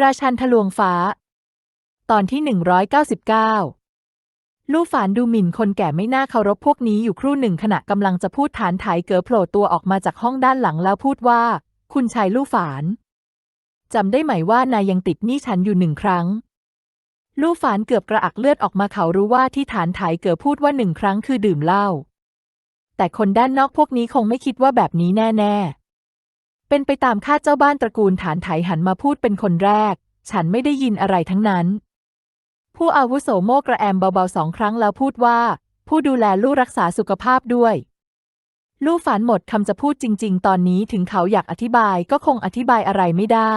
ราชันทะลวงฟ้า ตอนที่ 199 ลู่ฝานดูหมิ่นคนแก่ไม่น่าเคารพพวกนี้อยู่ครู่หนึ่งขณะกำลังจะพูดฐานไถเก๋อโผล่ตัวออกมาจากห้องด้านหลังแล้วพูดว่า คุณชายลู่ฝานจำได้ไหมว่านายยังติดหนี้ฉันอยู่หนึ่งครั้ง ลู่ฝานเกือบกระอักเลือดออกมาเขารู้ว่าที่ฐานไถเก๋อพูดว่าหนึ่งครั้งคือดื่มเหล้าแต่คนด้านนอกพวกนี้คงไม่คิดว่าแบบนี้แน่ๆ เป็นไปตามคาดเจ้าบ้านตระกูลฐานไถหันมาพูดเป็นคนแรก ฉันไม่ได้ยินอะไรทั้งนั้น ผู้อาวุโสโมกระแอมเบาๆสองครั้งแล้วพูดว่า ผู้ดูแลลูกรักษาสุขภาพด้วย ลู่ฝันหมดคำจะพูดจริง ๆ ตอนนี้ถึงเขาอยากอธิบายก็คงอธิบายอะไรไม่ได้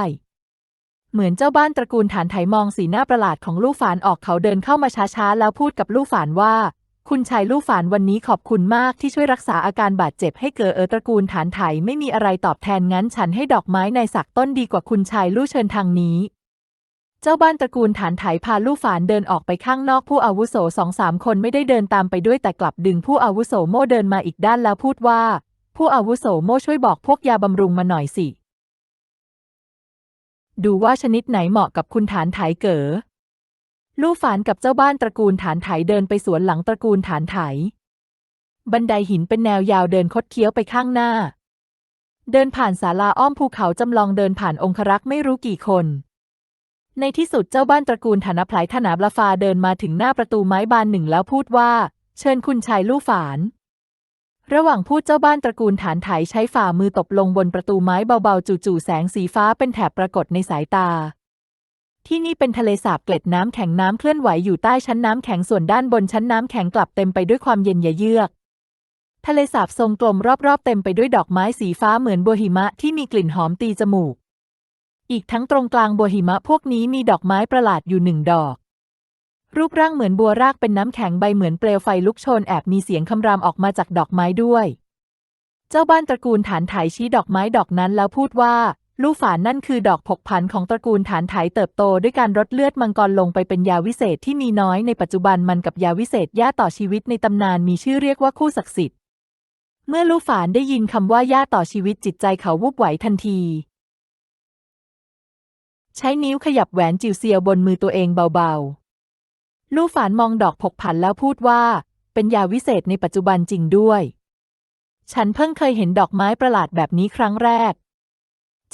เหมือนเจ้าบ้านตระกูลฐานไถมองสีหน้าประหลาดของลู่ฝานออกเขาเดินเข้ามาช้าๆแล้วพูดกับลู่ฝานว่า คุณชายลู่ฝานวันนี้ขอบคุณมากที่ช่วยรักษาอาการบาดเจ็บให้เกอเออตระกูลฐานไถไม่มีอะไรตอบแทนงั้นฉันให้ดอกไม้ในสักต้นดีกว่าคุณชายลู่เชิญทางนี้ เจ้าบ้านตระกูลฐานไถพาลู่ฝานเดินออกไปข้างนอกผู้อาวุโสสองสามคนไม่ได้เดินตามไปด้วยแต่กลับดึงผู้อาวุโสโม่เดินมาอีกด้านแล้วพูดว่า ผู้อาวุโสโม่ช่วยบอกพวกยาบำรุงมาหน่อยสิ ดูว่าชนิดไหนเหมาะกับคุณฐานไถเก๋อ ลู่ฝานกับเจ้าบ้านตระกูลฐานไถเดินไปสวนหลังตระกูลฐานไถ บันไดหินเป็นแนวยาวเดินคดเคี้ยวไปข้างหน้า เดินผ่านศาลาอ้อมภูเขาจำลองเดินผ่านองครักษ์ไม่รู้กี่คน ในที่สุดเจ้าบ้านตระกูลฐานพลายธนาบลาฟาเดินมาถึงหน้าประตูไม้บานหนึ่งแล้วพูดว่า เชิญคุณชายลู่ฝาน ระหว่างพูดเจ้าบ้านตระกูลฐานไถใช้ฝ่ามือตบลงบนประตูไม้เบาๆ จู่ๆแสงสีฟ้าเป็นแถบปรากฏในสายตา ที่นี่เป็นทะเลสาบเกล็ดน้ำแข็งน้ำเคลื่อนไหวอยู่ใต้ชั้นน้ำแข็งส่วนด้านบนชั้นน้ำแข็งกลับเต็มไปด้วยความเย็นเยือก ทะเลสาบทรงกลมรอบๆ เต็มไปด้วยดอกไม้สีฟ้าเหมือนบัวหิมะที่มีกลิ่นหอมตีจมูก อีกทั้งตรงกลางบัวหิมะพวกนี้มีดอกไม้ประหลาดอยู่หนึ่งดอก รูปร่างเหมือนบัวรากเป็นน้ำแข็งใบเหมือนเปลวไฟลุกโชนแอบมีเสียงคำรามออกมาจากดอกไม้ด้วย เจ้าบ้านตระกูลฐานไถชี้ดอกไม้ดอกนั้นแล้วพูดว่า ลูกฝานนั่นคือดอกผกผันของตระกูลฐานไถเติบโตด้วยการรดเลือดมังกรลงไปเป็นยาวิเศษที่มีน้อยในปัจจุบันมันกับยาวิเศษย่าต่อชีวิตในตำนานมีชื่อเรียกว่าคู่ศักดิ์สิทธิ์ เมื่อลูกฝานได้ยินคำว่าย่าต่อชีวิตจิตใจเขาวูบไหวทันที ใช้นิ้วขยับแหวนจิวเซียวบนมือตัวเองเบาๆ ลู่ฝานมองดอกผกผันแล้วพูดว่า เป็นยาวิเศษในปัจจุบันจริงด้วย ฉันเพิ่งเคยเห็นดอกไม้ประหลาดแบบนี้ครั้งแรก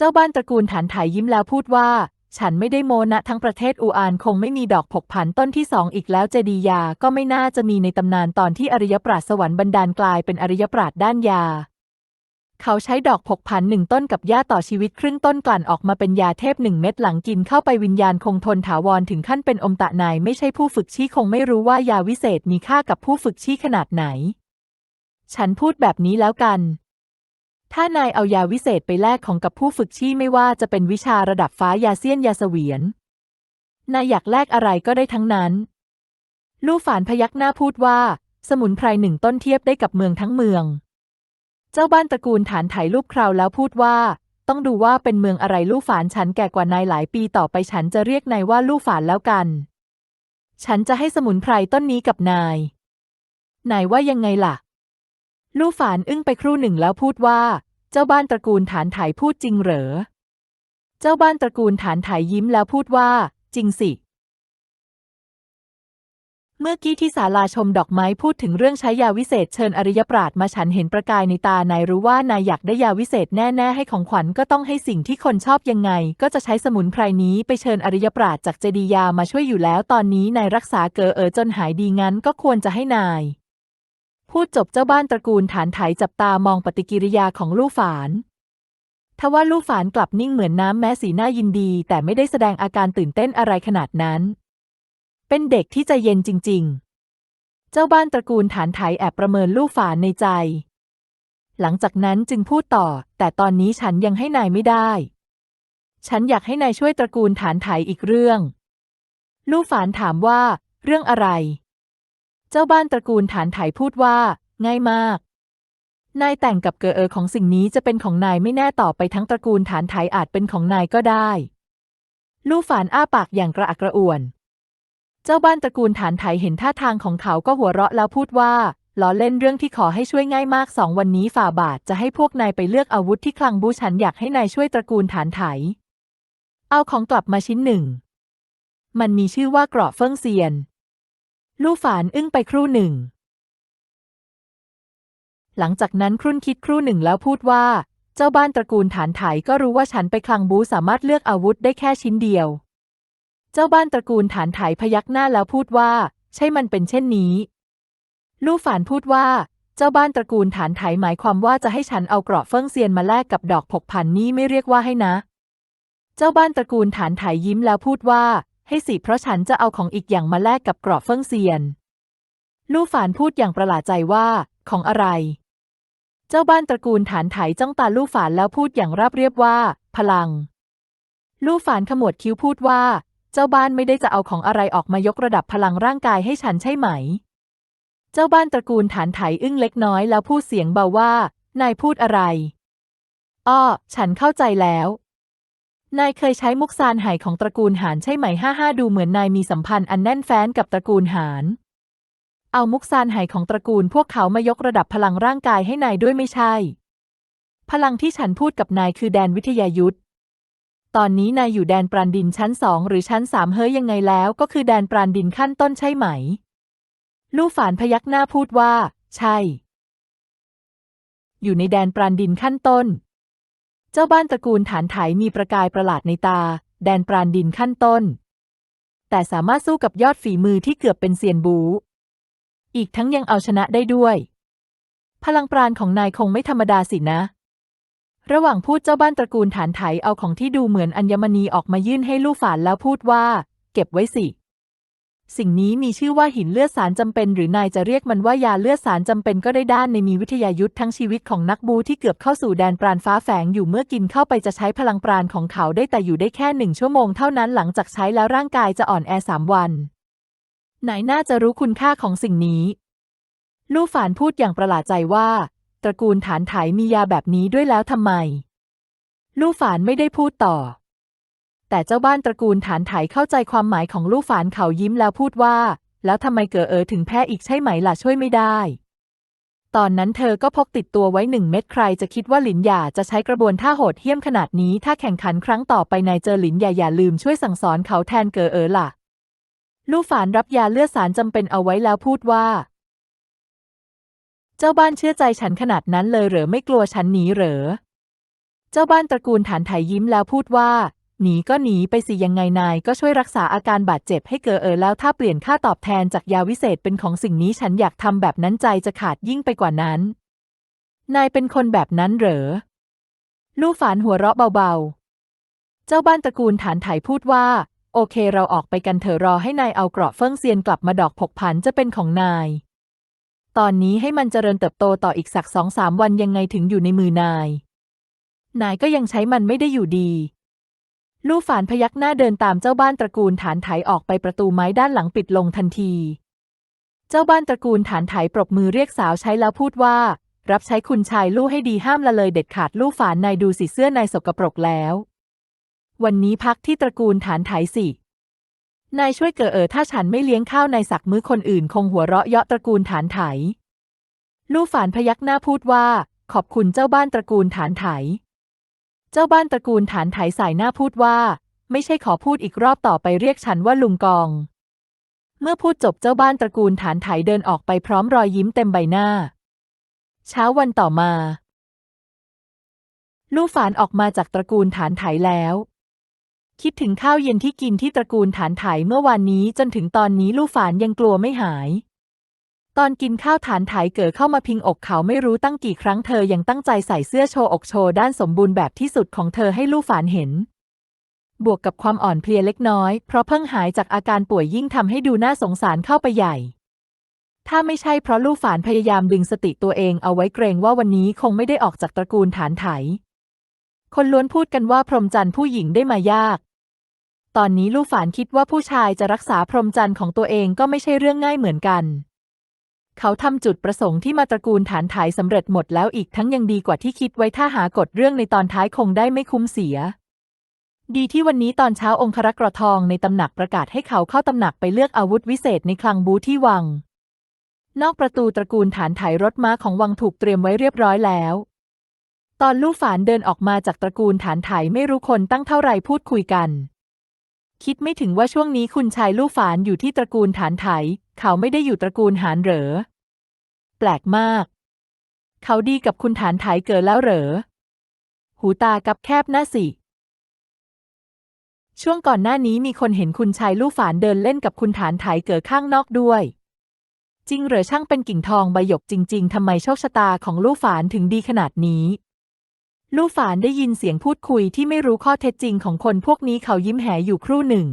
จ้าบ้านตระกูลฐานไถยิ้มแล้วพูดว่า ฉันไม่ได้โมนะทั้งประเทศอูอานคงไม่มีดอกผกผันต้นที่สองอีกแล้วเจดียาก็ไม่น่าจะมีในตำนานตอนที่อริยปราศสวรรค์บันดาลกลายเป็นอริยปราศด้านยา เขาใช้ดอกผกผันหนึ่งต้นกับหญ้าต่อชีวิตครึ่งต้นกลั่นออกมาเป็นยาเทพหนึ่งเม็ดหลังกินเข้าไปวิญญาณคงทนถาวรถึงขั้นเป็นอมตะนายไม่ใช่ผู้ฝึกชี้คงไม่รู้ว่ายาวิเศษมีค่ากับผู้ฝึกชี้ขนาดไหน ฉันพูดแบบนี้แล้วกัน ถ้านายเอายาวิเศษไปแลกของกับผู้ฝึกชี้ไม่ว่าจะเป็นวิชาระดับฟ้ายาเซียนยาเสวียน นายอยากแลกอะไรก็ได้ทั้งนั้น ลู่ฝานพยักหน้าพูดว่า สมุนไพรหนึ่งต้นเทียบได้กับเมืองทั้งเมือง เจ้าบ้านตระกูลฐานไถรูปคราวแล้วพูดว่า ต้องดูว่าเป็นเมืองอะไรลู่ฝานฉันแก่กว่านายหลายปีต่อไปฉันจะเรียกนายว่าลู่ฝานแล้วกัน ฉันจะให้สมุนไพรต้นนี้กับนาย นายว่ายังไงล่ะ ลู่ฝานอึ้งไปครู่หนึ่งแล้วพูดว่า เจ้าบ้านตระกูลฐานไถพูดจริงเหรอ เจ้าบ้านตระกูลฐานไถยิ้มแล้วพูดว่า จริงสิ เมื่อกี้ที่ศาลาชมดอกไม้พูดถึงเรื่องใช้ยาวิเศษเชิญอริยปราดมาฉันเห็นประกายในตานายรู้ว่านายอยากได้ยาวิเศษแน่ ๆ ให้ของขวัญก็ต้องให้สิ่งที่คนชอบยังไง ก็จะใช้สมุนไพรนี้ไปเชิญอริยปราดจากเจดียามาช่วยอยู่แล้ว ตอนนี้นายรักษาเกอเออจนหายดีงั้นก็ควรจะให้นาย พูดจบเจ้าบ้านตระกูลฐานไถจับตามองปฏิกิริยาของลู่ฝานทว่าลู่ฝานกลับนิ่งเหมือนน้ำแม้สีหน้ายินดี แต่ไม่ได้แสดงอาการตื่นเต้นอะไรขนาดนั้น เป็นเด็กที่ใจเย็นจริง ๆ เจ้าบ้านตระกูลฐานไถแอบประเมินลู่ฝานในใจ หลังจากนั้นจึงพูดต่อ แต่ตอนนี้ฉันยังให้นายไม่ได้ ฉันอยากให้นายช่วยตระกูลฐานไถอีกเรื่อง ลู่ฝานถามว่า เรื่องอะไร เจ้าบ้านตระกูลฐานไถพูดว่า ง่ายมาก นายแต่งกับเกอเออของสิ่งนี้จะเป็นของนายไม่แน่ต่อไปทั้งตระกูลฐานไถอาจเป็นของนายก็ได้ ลู่ฝานอ้าปากอย่างกระอักกระอ่วน เจ้าบ้านตระกูลฐานไถเห็นท่าทางของเขาก็หัวเราะแล้วพูดว่าล้อเล่นเรื่องที่ขอให้ช่วยง่ายมากสองวันนี้ฝ่าบาทจะให้พวกนายไปเลือกอาวุธที่คลังบูฉันอยากให้นายช่วยตระกูลฐานไถ เอาของกลับมาชิ้นหนึ่ง มันมีชื่อว่าเกราะเฟิ่งเซียน ลู่ฝานอึ้งไปครู่หนึ่ง หลังจากนั้นครุ่นคิดครู่หนึ่งแล้วพูดว่า เจ้าบ้านตระกูลฐานไถก็รู้ว่าฉันไปคลังบูสามารถเลือกอาวุธได้แค่ชิ้นเดียว เจ้าบ้านตระกูลฐานไถพยักหน้าแล้วพูดว่า ใช่มันเป็นเช่นนี้ ลู่ฝานพูดว่า เจ้าบ้านตระกูลฐานไถหมายความว่าจะให้ฉันเอาเกราะเฟิ่งเซียนมาแลกกับดอกผกพันนี่ไม่เรียกว่าให้นะ เจ้าบ้านตระกูลฐานไถยิ้มแล้วพูดว่า ให้สิเพราะฉันจะเอาของอีกอย่างมาแลกกับกราะเฟิ่งเซียน ลู่ฝานพูดอย่างประหลาดใจว่า ของอะไร เจ้าบ้านตระกูลฐานไถจ้องตาลู่ฝานแล้วพูดอย่างราบเรียบว่า พลัง ลู่ฝานขมวดคิ้วพูดว่า เจ้าบ้านไม่ได้จะเอาของอะไรออกมายกระดับพลังร่างกายให้ฉันใช่ไหม เจ้าบ้านตระกูลฐานไถอึ้งเล็กน้อยแล้วพูดเสียงเบาว่า นายพูดอะไรอ้อฉันเข้าใจแล้ว นายเคยใช้มุกซานไหของตระกูลหานใช่ไหมห้าห้าดูเหมือนนายมีสัมพันธ์อันแน่นแฟ้นกับตระกูลหานเอามุกซานไหของตระกูลพวกเขามายกระดับพลังร่างกายให้นายด้วยไม่ใช่ พลังที่ฉันพูดกับนายคือแดนวิทยายุทธตอนนี้นายอยู่แดนปราณดินชั้นสองหรือชั้นสามเฮ้ยยังไงแล้ว ก็คือแดนปราณดินขั้นต้นใช่ไหม ลู่ฝานพยักหน้าพูดว่า ใช่ อยู่ในแดนปราณดินขั้นต้น เจ้าบ้านตระกูลฐานไถมีประกายประหลาดในตา แดนปราณดินขั้นต้น แต่สามารถสู้กับยอดฝีมือที่เกือบเป็นเซียนบู อีกทั้งยังเอาชนะได้ด้วย พลังปราณของนายคงไม่ธรรมดาสินะ ระหว่างพูดเจ้าบ้านตระกูลฐานไถเอาของที่ดูเหมือนอัญมณีออกมายื่นให้ลู่ฝานแล้วพูดว่า เก็บไว้สิ สิ่งนี้มีชื่อว่าหินเลือดสารจำเป็น หรือนายจะเรียกมันว่ายาเลือดสารจำเป็นก็ได้ด้านในมีวิทยายุทธทั้งชีวิตของนักบูที่เกือบเข้าสู่แดนปราณฟ้าแฝงอยู่เมื่อกินเข้าไปจะใช้พลังปราณของเขาได้แต่อยู่ได้แค่หนึ่งชั่วโมงเท่านั้นหลังจากใช้แล้วร่างกายจะอ่อนแอสามวันนายน่าจะรู้คุณค่าของสิ่งนี้ ลู่ฝานพูดอย่างประหลาดใจว่า ตระกูลฐานไถมียาแบบนี้ด้วยแล้วทำไม ลู่ฝานไม่ได้พูดต่อ แต่เจ้าบ้านตระกูลฐานไถเข้าใจความหมายของลู่ฝานเขายิ้มแล้วพูดว่า แล้วทำไมเก๋อเออถึงแพ้อีกใช่ไหมล่ะช่วยไม่ได้ ตอนนั้นเธอก็พกติดตัวไว้หนึ่งเม็ดใครจะคิดว่าหลินหยาจะใช้กระบวนท่าโหดเหี้ยมขนาดนี้ ถ้าแข่งขันครั้งต่อไปนายเจอหลินหยาอย่าลืมช่วยสั่งสอนเขาแทนเก๋อเออล่ะ ลู่ฝานรับยาเลือดสารจำเป็นเอาไว้แล้วพูดว่า เจ้าบ้านเชื่อใจฉันขนาดนั้นเลยเหรอไม่กลัวฉันหนีเหรอ เจ้าบ้านตระกูลฐานไถยิ้มแล้วพูดว่า หนีก็หนีไปสิยังไงนายก็ช่วยรักษาอาการบาดเจ็บให้เกอเออแล้วถ้าเปลี่ยนค่าตอบแทนจากยาวิเศษเป็นของสิ่งนี้ฉันอยากทำแบบนั้นใจจะขาดยิ่งไปกว่านั้น นายเป็นคนแบบนั้นเหรอ ลู่ฝานหัวเราะเบาๆ เจ้าบ้านตระกูลฐานไถพูดว่า โอเคเราออกไปกันเถอะรอให้นายเอาเกราะเฟิ่งเซียนกลับมาดอกผกผันจะเป็นของนาย ตอนนี้ให้มันเจริญเติบโตต่ออีกสักสองสามวันยังไงถึงอยู่ในมือนาย นายก็ยังใช้มันไม่ได้อยู่ดี ลู่ฝานพยักหน้าเดินตามเจ้าบ้านตระกูลฐานไถออกไปประตูไม้ด้านหลังปิดลงทันที เจ้าบ้านตระกูลฐานไถปรบมือเรียกสาวใช้แล้วพูดว่า รับใช้คุณชายลู่ให้ดีห้ามละเลยเด็ดขาดลู่ฝานนายดูสิเสื้อนายสกปรกแล้ว วันนี้พักที่ตระกูลฐานไถสินายช่วยเกอเออถ้าฉันไม่เลี้ยงข้าวนายสักมื้อคนอื่นคงหัวเราะเยาะตระกูลฐานไถ ลู่ฝานพยักหน้าพูดว่า ขอบคุณเจ้าบ้านตระกูลฐานไถ เจ้าบ้านตระกูลฐานไถสายหน้าพูดว่า ไม่ใช่ขอพูดอีกรอบต่อไปเรียกฉันว่าลุงกอง เมื่อพูดจบเจ้าบ้านตระกูลฐานไถเดินออกไปพร้อมรอยยิ้มเต็มใบหน้า เช้าวันต่อมา ลู่ฝานออกมาจากตระกูลฐานไถแล้ว คิดถึงข้าวเย็นที่กินที่ตระกูลฐานไถเมื่อวานนี้จนถึงตอนนี้ลู่ฝานยังกลัวไม่หาย ตอนกินข้าวฐานไถเก๋อเข้ามาพิงอกเขาไม่รู้ตั้งกี่ครั้งเธอยังตั้งใจใส่เสื้อโชว์อกโชว์ด้านสมบูรณ์แบบที่สุดของเธอให้ลู่ฝานเห็น บวกกับความอ่อนเพลียเล็กน้อย เพราะเพิ่งหายจากอาการป่วยยิ่งทำให้ดูน่าสงสารเข้าไปใหญ่ ถ้าไม่ใช่เพราะลู่ฝานพยายามดึงสติตัวเองเอาไว้เกรงว่าวันนี้คงไม่ได้ออกจากตระกูลฐานไถ คนล้วนพูดกันว่าพรหมจันทร์ผู้หญิงได้มายากตอนนี้ลู่ฝานคิดว่าผู้ชายจะรักษาพรหมจันทร์ของตัวเองก็ไม่ใช่เรื่องง่ายเหมือนกัน เขาทำจุดประสงค์ที่มาตระกูลฐานไถสำเร็จหมดแล้วอีกทั้งยังดีกว่าที่คิดไว้ถ้าหากฎเรื่องในตอนท้ายคงได้ไม่คุ้มเสีย ดีที่วันนี้ตอนเช้าองครักษ์กระทองในตำหนักประกาศให้เขาเข้าตำหนักไปเลือกอาวุธวิเศษในคลังบูที่วัง นอกประตูตระกูลฐานไถรถม้าของวังถูกเตรียมไว้เรียบร้อยแล้วตอนลู่ฝานเดินออกมาจากตระกูลฐานไถไม่รู้คนตั้งเท่าไรพูดคุยกัน คิดไม่ถึงว่าช่วงนี้คุณชายลู่ฝานอยู่ที่ตระกูลฐานไถเขาไม่ได้อยู่ตระกูลหานเหรอ แปลกมาก เขาดีกับคุณฐานไถเกิดแล้วเหรอ หูตากับแคบหน้าสิ ช่วงก่อนหน้านี้มีคนเห็นคุณชายลู่ฝานเดินเล่นกับคุณฐานไถเกิดข้างนอกด้วย จริงเหรอช่างเป็นกิ่งทองใบหยกจริง ๆทำไมโชคชะตาของลู่ฝานถึงดีขนาดนี้ลู่ฝานได้ยินเสียงพูดคุยที่ไม่รู้ข้อเท็จจริงของคนพวกนี้เขายิ้มแหอยู่ครู่หนึ่ง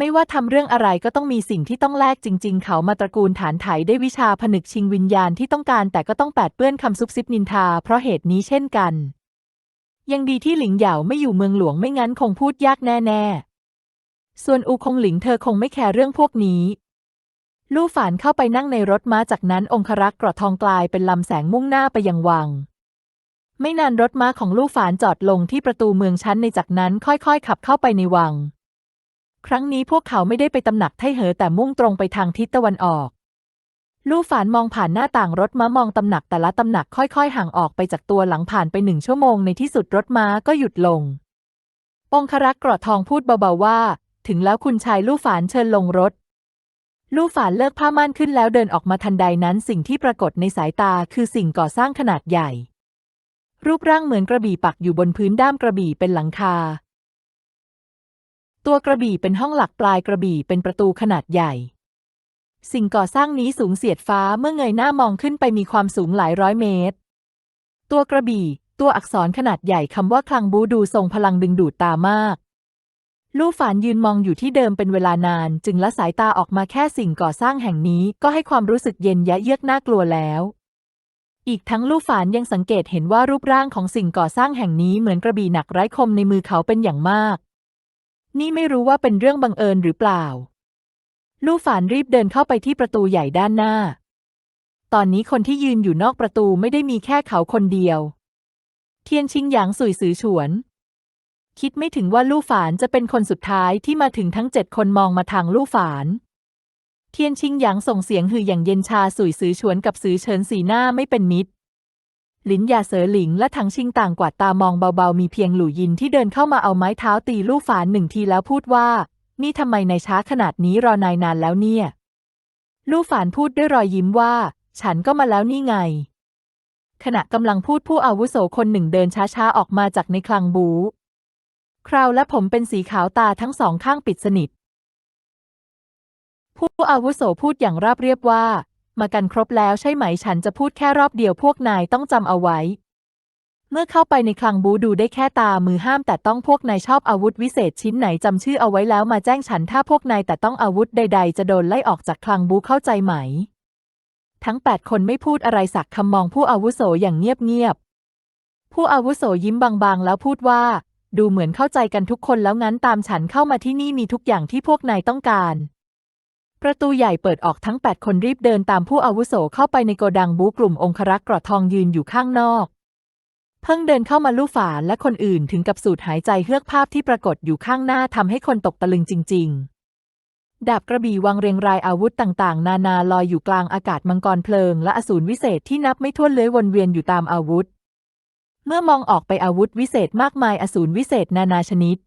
ไม่ว่าทำเรื่องอะไรก็ต้องมีสิ่งที่ต้องแลกจริง ๆ เขามาตระกูลฐานไถได้วิชาผนึกชิงวิญญาณที่ต้องการแต่ก็ต้องแปดเปื้อนคำซุบซิบนินทา เพราะเหตุนี้เช่นกัน ยังดีที่หลิงเหยาไม่อยู่เมืองหลวงไม่งั้นคงพูดยากแน่ ๆ ส่วนอูคงหลิงเธอคงไม่แคร์เรื่องพวกนี้ ลู่ฝานเข้าไปนั่งในรถม้าจากนั้นองครักษ์กระทองกลายเป็นลำแสงมุ่งหน้าไปยังวังไม่นานรถม้าของลู่ฝานจอดลงที่ประตูเมืองชั้นในจากนั้นค่อยๆ ขับเข้าไปในวัง ครั้งนี้พวกเขาไม่ได้ไปตำหนักไทเหอแต่มุ่งตรงไปทางทิศตะวันออก ลู่ฝานมองผ่านหน้าต่างรถม้ามองตำหนักแต่ละตำหนักค่อยๆ ห่างออกไปจากตัวหลังผ่านไปหนึ่งชั่วโมงในที่สุดรถม้าก็หยุดลง องครักษ์กรอทองพูดเบาๆว่า ถึงแล้วคุณชายลู่ฝานเชิญลงรถ ลู่ฝานเลิกผ้าม่านขึ้นแล้วเดินออกมาทันใดนั้นสิ่งที่ปรากฏในสายตาคือสิ่งก่อสร้างขนาดใหญ่ รูปร่างเหมือนกระบี่ปักอยู่บนพื้นด้ามกระบี่เป็นหลังคา ตัวกระบี่เป็นห้องหลักปลายกระบี่เป็นประตูขนาดใหญ่ สิ่งก่อสร้างนี้สูงเสียดฟ้าเมื่อเงยหน้ามองขึ้นไปมีความสูงหลายร้อยเมตร ตัวกระบี่ ตัวอักษรขนาดใหญ่คำว่าคลังบูดูทรงพลังดึงดูดตามาก ลู่ฝานยืนมองอยู่ที่เดิมเป็นเวลานาน จึงละสายตาออกมาแค่สิ่งก่อสร้างแห่งนี้ก็ให้ความรู้สึกเย็นยะเยือกน่ากลัวแล้วอีกทั้งลู่ฝานยังสังเกตเห็นว่ารูปร่างของสิ่งก่อสร้างแห่งนี้เหมือนกระบี่หนักไร้คมในมือเขาเป็นอย่างมาก นี่ไม่รู้ว่าเป็นเรื่องบังเอิญหรือเปล่า ลู่ฝานรีบเดินเข้าไปที่ประตูใหญ่ด้านหน้า ตอนนี้คนที่ยืนอยู่นอกประตูไม่ได้มีแค่เขาคนเดียว เทียนชิงหยางสุยซือฉวน คิดไม่ถึงว่าลู่ฝานจะเป็นคนสุดท้ายที่มาถึงทั้งเจ็ดคนมองมาทางลู่ฝาน เทียนชิงหยางส่งเสียงหืออย่างเย็นชาสุยซือฉวนกับซือเฉินสีหน้าไม่เป็นมิตร หลินหยาเสอหลิงและถังชิงต่างกวาดตามองเบาๆ มีเพียงหลู่ยินที่เดินเข้ามาเอาไม้เท้าตีลู่ฝานหนึ่งทีแล้วพูดว่า นี่ทำไมนายช้าขนาดนี้รอนายนานแล้วเนี่ย ลู่ฝานพูดด้วยรอยยิ้มว่า ฉันก็มาแล้วนี่ไง ขณะกำลังพูดผู้อาวุโสคนหนึ่งเดินช้าๆออกมาจากในคลังบูคราวและผมเป็นสีขาวตาทั้งสองข้างปิดสนิท ผู้อาวุโสพูดอย่างราบเรียบว่า มากันครบแล้วใช่ไหมฉันจะพูดแค่รอบเดียวพวกนายต้องจำเอาไว้ เมื่อเข้าไปในคลังบูดูได้แค่ตามือห้ามแต่ต้องพวกนายชอบอาวุธวิเศษชิ้นไหนจำชื่อเอาไว้แล้วมาแจ้งฉันถ้าพวกนายแต่ต้องอาวุธใด ๆ จะโดนไล่ออกจากคลังบูเข้าใจไหม ทั้งแปดคนไม่พูดอะไรสักคำมองผู้อาวุโสอย่างเงียบๆผู้อาวุโสยิ้มบางๆ แล้วพูดว่า ดูเหมือนเข้าใจกันทุกคนแล้วงั้นตามฉันเข้ามาที่นี่มีทุกอย่างที่พวกนายต้องการ ประตูใหญ่เปิดออกทั้งแปดคนรีบเดินตามผู้อาวุโสเข้าไปในโกดังบูกลุ่มองครักษ์กรอทองยืนอยู่ข้างนอก เพิ่งเดินเข้ามาลู่ฝาและคนอื่นถึงกับสูดหายใจเฮือกภาพที่ปรากฏอยู่ข้างหน้าทำให้คนตกตะลึงจริง ๆ ดาบกระบี่วางเรียงรายอาวุธต่างๆ นานาลอยอยู่กลางอากาศมังกรเพลิง และอสูรวิเศษที่นับไม่ถ้วนเลื้อยวนเวียนอยู่ตามอาวุธ เมื่อมองออกไปอาวุธวิเศษมากมายอสูรวิเศษนานาชนิด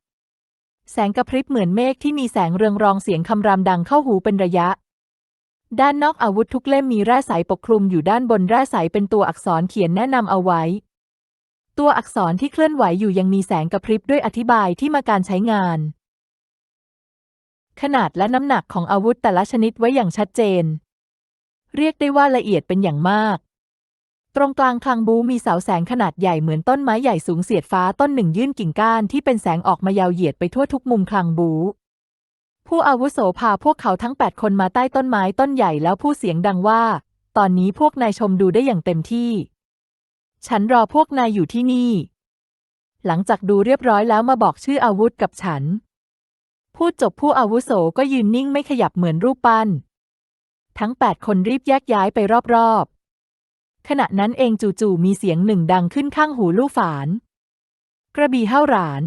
แสงกระพริบเหมือนเมฆที่มีแสงเรืองรองเสียงคำรามดังเข้าหูเป็นระยะ ด้านนอกอาวุธทุกเล่มมีแร่ใสปกคลุมอยู่ด้านบนแร่ใสเป็นตัวอักษรเขียนแนะนำเอาไว้ ตัวอักษรที่เคลื่อนไหวอยู่ยังมีแสงกระพริบด้วยอธิบายที่มาการใช้งาน ขนาดและน้ำหนักของอาวุธแต่ละชนิดไว้อย่างชัดเจน เรียกได้ว่าละเอียดเป็นอย่างมาก ตรงกลางคลังบูมีเสาแสงขนาดใหญ่เหมือนต้นไม้ใหญ่สูงเสียดฟ้าต้นหนึ่งยื่นกิ่งก้านที่เป็นแสงออกมายาวเหยียดไปทั่วทุกมุมคลังบู ผู้อาวุโสพาพวกเขาทั้งแปดคนมาใต้ต้นไม้ต้นใหญ่แล้วพูดเสียงดังว่า ตอนนี้พวกนายชมดูได้อย่างเต็มที่ ฉันรอพวกนายอยู่ที่นี่ หลังจากดูเรียบร้อยแล้วมาบอกชื่ออาวุธกับฉัน พูดจบผู้อาวุโสก็ยืนนิ่งไม่ขยับเหมือนรูปปั้น ทั้งแปดคนรีบแยกย้ายไปรอบๆ ขณะนั้นเองจู่ๆมีเสียงหนึ่งดังขึ้นข้างหูลู่ฝาน กระบี่เห้าหราน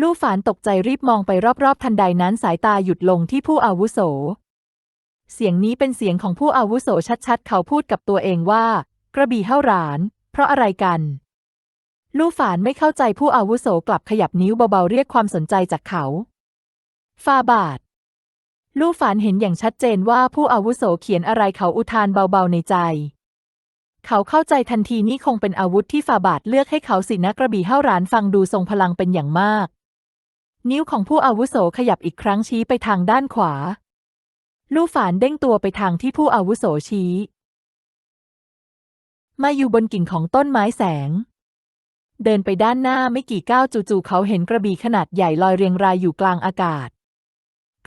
ลู่ฝานตกใจรีบมองไปรอบๆ ทันใดนั้นสายตาหยุดลงที่ผู้อาวุโส เสียงนี้เป็นเสียงของผู้อาวุโสชัดๆ เขาพูดกับตัวเองว่า กระบี่เห้าหราน เพราะอะไรกันลู่ฝานไม่เข้าใจผู้อาวุโสกลับขยับนิ้วเบาๆเรียกความสนใจจากเขาฟาบาทลู่ฝานเห็นอย่างชัดเจนว่าผู้อาวุโสเขียนอะไรเขาอุทานเบาๆในใจ เขาเข้าใจทันทีนี่คงเป็นอาวุธที่ฟาบาทเลือกให้เขาสินะกระบี่เฮ่าหรานฟังดูทรงพลังเป็นอย่างมาก นิ้วของผู้อาวุโสขยับอีกครั้งชี้ไปทางด้านขวา ลู่ฝานเด้งตัวไปทางที่ผู้อาวุโสชี้ มาอยู่บนกิ่งของต้นไม้แสง เดินไปด้านหน้าไม่กี่ก้าวจู่ๆเขาเห็นกระบี่ขนาดใหญ่ลอยเรียงรายอยู่กลางอากาศ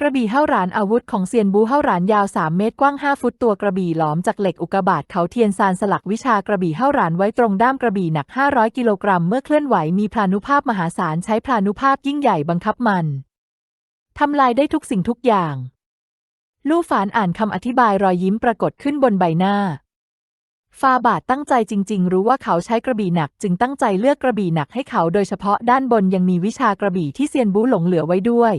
กระบี่เฮ่าหรานอาวุธของเซียนบูเฮ่าหรานยาว 3 เมตรกว้าง 5 ฟุตตัวกระบี่หลอมจากเหล็กอุกบาตเขาเทียนซานสลักวิชากระบี่เฮ่าหรานไว้ตรงด้ามกระบี่หนัก 500 กิโลกรัม เมื่อเคลื่อนไหวมีพลานุภาพมหาศาลใช้พลานุภาพยิ่งใหญ่บังคับมันทำลายได้ทุกสิ่งทุกอย่าง ลู่ฝานอ่านคำอธิบายรอยยิ้มปรากฏขึ้นบนใบหน้าฟาบาทตั้งใจจริง ๆ รู้ว่าเขาใช้กระบี่หนัก จึงตั้งใจเลือกกระบี่หนักให้เขาโดยเฉพาะด้านบนยังมีวิชากระบี่ที่เซียนบูหลงเหลือไว้ด้วย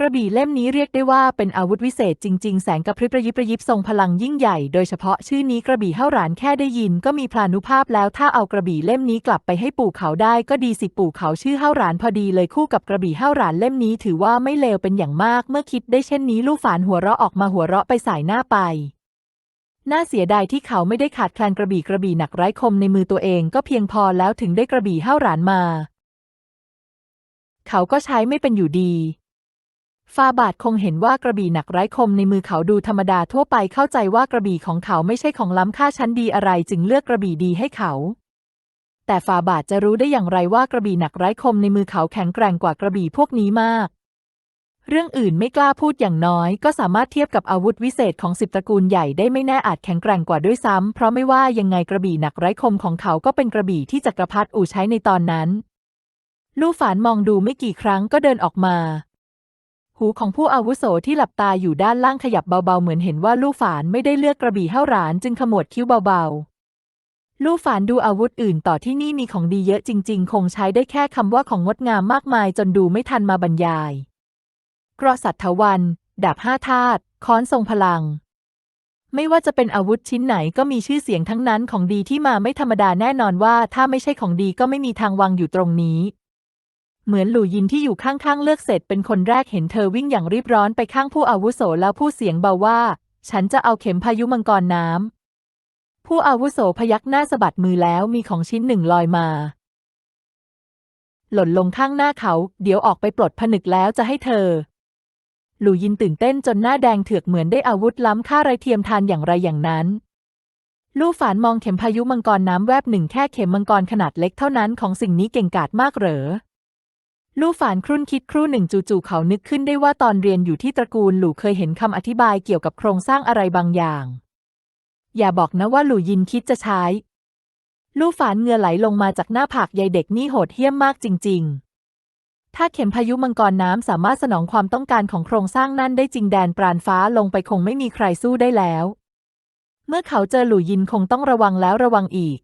กระบี่เล่มนี้เรียกได้ว่าเป็นอาวุธวิเศษจริง ๆ แสงกระพริบระยิบระยิบทรงพลังยิ่งใหญ่ โดยเฉพาะชื่อนี้กระบี่เฮาหรานแค่ได้ยินก็มีพลานุภาพแล้วถ้าเอากระบี่เล่มนี้กลับไปให้ปู่เขาได้ก็ดีสิปู่เขาชื่อเฮาหรานพอดีเลยคู่กับกระบี่เฮาหรานเล่มนี้ถือว่าไม่เลวเป็นอย่างมาก เมื่อคิดได้เช่นนี้ลูกฝานหัวเราะออกมาหัวเราะไปสายหน้าไปน่าเสียดายที่เขาไม่ได้ขาดแคลนกระบี่กระบี่หนักไร้คมในมือตัวเองก็เพียงพอแล้วถึงได้กระบี่เฮาหรานมา เขาก็ใช้ไม่เป็นอยู่ดี ฟาบาทคงเห็นว่ากระบี่หนักไร้คมในมือเขาดูธรรมดาทั่วไปเข้าใจว่ากระบี่ของเขาไม่ใช่ของล้ำค่าชั้นดีอะไรจึงเลือกกระบี่ดีให้เขา แต่ฟาบาทจะรู้ได้อย่างไรว่ากระบี่หนักไร้คมในมือเขาแข็งแกร่งกว่ากระบี่พวกนี้มาก เรื่องอื่นไม่กล้าพูดอย่างน้อย ก็สามารถเทียบกับอาวุธวิเศษของสิบตระกูลใหญ่ได้ไม่แน่อาจแข็งแกร่งกว่าด้วยซ้ำเพราะไม่ว่ายังไงกระบี่หนักไร้คมของเขาก็เป็นกระบี่ที่จักรพรรดิอู่ใช้ในตอนนั้น ลู่ฝานมองดูไม่กี่ครั้งก็เดินออกมา หูของผู้อาวุโสที่หลับตาอยู่ด้านล่างขยับเบาๆ เหมือนเห็นว่าลู่ฝานไม่ได้เลือกกระบี่เฮ่าหรานจึงขมวดคิ้วเบาๆ ลู่ฝานดูอาวุธอื่นต่อที่นี่มีของดีเยอะจริง ๆ คงใช้ได้แค่คำว่าของงดงามมากมายจนดูไม่ทันมาบรรยายกรอสัตถวันดาบห้าธาตุค้อนทรงพลัง ไม่ว่าจะเป็นอาวุธชิ้นไหนก็มีชื่อเสียงทั้งนั้นของดีที่มาไม่ธรรมดาแน่นอนว่า ถ้าไม่ใช่ของดีก็ไม่มีทางวางอยู่ตรงนี้ เหมือนหลู่ยินที่อยู่ข้างๆเลือกเสร็จเป็นคนแรกเห็นเธอวิ่งอย่างรีบร้อนไปข้างผู้อาวุโสแล้วพูดเสียงเบาว่า ฉันจะเอาเข็มพายุมังกรน้ำ ผู้อาวุโสพยักหน้าสะบัดมือแล้วมีของชิ้นหนึ่งลอยมา หล่นลงข้างหน้าเขา เดี๋ยวออกไปปลดผนึกแล้วจะให้เธอ หลู่ยินตื่นเต้นจนหน้าแดงเถือกเหมือนได้อาวุธล้ำค่าไรเทียมทานอย่างไรอย่างนั้นลู่ฝานมองเข็มพายุมังกรน้ำแวบหนึ่งแค่เข็มมังกรขนาดเล็กเท่านั้นของสิ่งนี้เก่งกาจมากเหรอ ลู่ฝานครุ่นคิดครู่หนึ่งจู่ๆเขานึกขึ้นได้ว่าตอนเรียนอยู่ที่ตระกูลหลู่เคยเห็นคำอธิบายเกี่ยวกับโครงสร้างอะไรบางอย่าง อย่าบอกนะว่าหลู่ยินคิดจะใช้ ลู่ฝานเงือไหลลงมาจากหน้าผากยายเด็กนี่โหดเหี้ยมมากจริง ๆ ถ้าเข็มพายุมังกรน้ำสามารถสนองความต้องการของโครงสร้างนั่นได้จริงแดนปราณฟ้าลงไปคงไม่มีใครสู้ได้แล้ว เมื่อเขาเจอหลู่ยินคงต้องระวังแล้วระวังอีก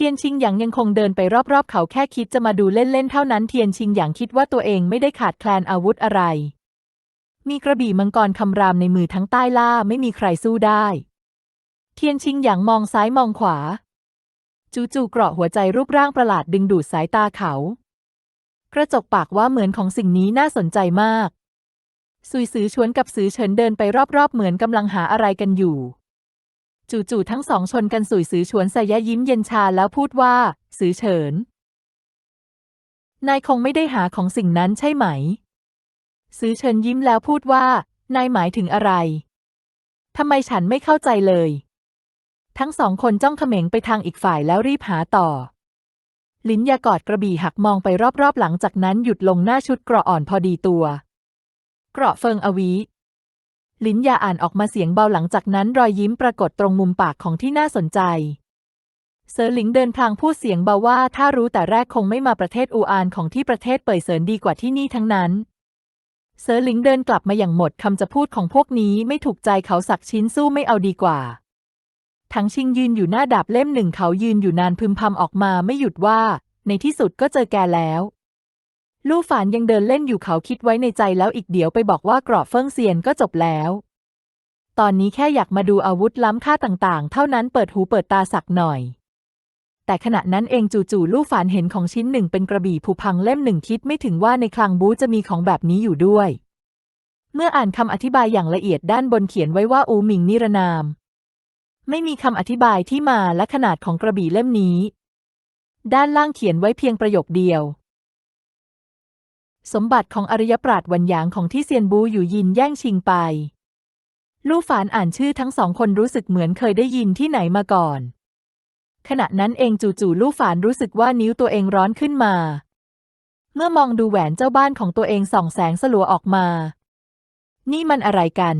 ทียนชิงหยางยังคงเดินไปรอบๆ เขาแค่คิดจะมาดูเล่นๆ เท่านั้นเทียนชิงหยางคิดว่าตัวเองไม่ได้ขาดแคลนอาวุธอะไร มีกระบี่มังกรคำรามในมือทั้งใต้ล่าไม่มีใครสู้ได้ เทียนชิงหยางมองซ้ายมองขวา จู่ๆเกราะหัวใจรูปร่างประหลาดดึงดูดสายตาเขา กระจกปากว่าเหมือนของสิ่งนี้น่าสนใจมากซุยซือชวนกับซือเฉินเดินไปรอบๆ เหมือนกำลังหาอะไรกันอยู่ จู่ๆทั้งสองชนกันสุยซือชวนสายะยิ้มเย็นชาแล้วพูดว่าซือเฉิน นายคงไม่ได้หาของสิ่งนั้นใช่ไหมซือเฉินยิ้มแล้วพูดว่า นายหมายถึงอะไรทำไมฉันไม่เข้าใจเลย ทั้งสองคนจ้องเขม็งไปทางอีกฝ่ายแล้วรีบหาต่อ ลิ้นยากอดกระบี่หักมองไปรอบๆหลังจากนั้นหยุดลงหน้าชุดเกราะอ่อนพอดีตัว เกราะเฟิงอวี ลิ้นยาอ่านออกมาเสียงเบาหลังจากนั้นรอยยิ้มปรากฏตรงมุมปากของที่น่าสนใจเซอร์หลิงเดินพลางพูดเสียงเบาว่าถ้ารู้แต่แรกคงไม่มาประเทศอูอานของที่ประเทศเป่ยเซินดีกว่าที่นี่ทั้งนั้น เซอร์หลิงเดินกลับมาอย่างหมดคำจะพูดของพวกนี้ไม่ถูกใจเขาสักชิ้นสู้ไม่เอาดีกว่า ทั้งชิงยืนอยู่หน้าดาบเล่มหนึ่งเขายืนอยู่นานพึมพำออกมาไม่หยุดว่า ในที่สุดก็เจอแกแล้ว ลู่ฝานยังเดินเล่นอยู่เขาคิดไว้ในใจแล้วอีกเดี๋ยวไปบอกว่ากราะเฟิ่งเซียนก็จบแล้ว ตอนนี้แค่อยากมาดูอาวุธล้ำค่าต่างๆ เท่านั้นเปิดหูเปิดตาสักหน่อย แต่ขณะนั้นเองจู่ๆลู่ฝานเห็นของชิ้นหนึ่งเป็นกระบี่ผูพังเล่มหนึ่งคิดไม่ถึงว่าในคลังบูจะมีของแบบนี้อยู่ด้วย เมื่ออ่านคำอธิบายอย่างละเอียดด้านบนเขียนไว้ว่าอูหมิงนิรนาม ไม่มีคำอธิบายที่มาและขนาดของกระบี่เล่มนี้ ด้านล่างเขียนไว้เพียงประโยคเดียว สมบัติของอริยปราดวันหยางของที่เซียนบูอยู่ยินแย่งชิงไป ลู่ฝานอ่านชื่อทั้งสองคนรู้สึกเหมือนเคยได้ยินที่ไหนมาก่อน ขณะนั้นเองจู่ๆลู่ฝานรู้สึกว่านิ้วตัวเองร้อนขึ้นมา เมื่อมองดูแหวนเจ้าบ้านของตัวเองส่องแสงสลัวออกมา นี่มันอะไรกัน